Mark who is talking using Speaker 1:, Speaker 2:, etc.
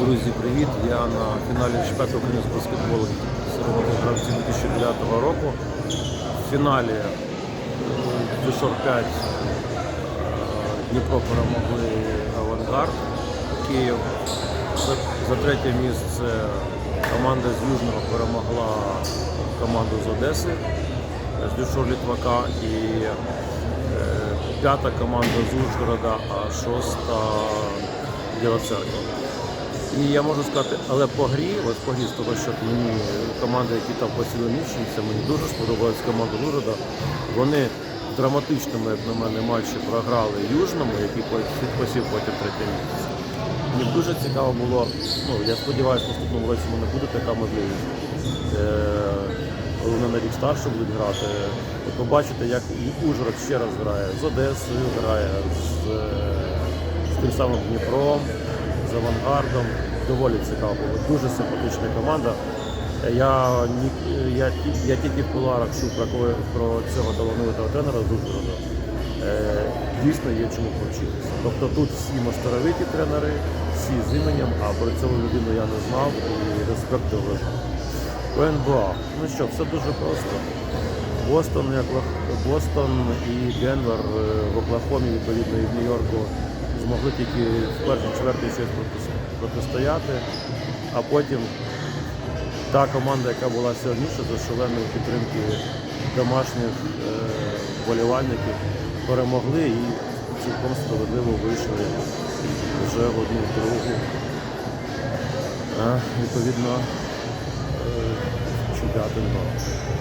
Speaker 1: Друзі, привіт! Я на фіналі чемпіонату України з баскетболу серед гравців 2009 року. В фіналі Дюшор 5 е, Дніпро перемогли Авангард Київ. За, третє місце команда з Южного перемогла команду з Одеси з Дюшор Літвака і е, п'ята команда з Ужгорода, а шоста Біла Церква. І я можу сказати, але по грі, ось по грі з того, що мені команди, які там посіли нічниця, мені дуже сподобалась команда Ужгорода. Вони в драматичному, як на мене, матчі програли Южному, який посів- потім третє місце. Мені дуже цікаво було, ну я сподіваюся, в наступному році в мене буде така можливість. Е, вони на рік старше будуть грати, побачити, як Ужгород ще раз грає з Одесою, грає з, е, з тим самим Дніпром, з авангардом. Доволі цікаво. Дуже симпатична команда. Я, я, я тільки в кулуарах чув про, про цього талановитого тренера з Ужгорода. Е, Дійсно є чому повчитися. Тобто тут всі мастеровиті тренери, всі з іменем, а про цю людину я не знав і респект вважав. По НБА. Ну що, все дуже просто. Бостон, і Бостон і Денвер е, в Оклахомі, відповідно, і в Нью-Йорку змогли тільки в першій чвертій щось протистояти, а потім та команда, яка була сильніша за шаленої підтримки домашніх е, вболівальників, перемогли і цілком справедливо вийшли вже в одну другу. Відповідно, е, НБА.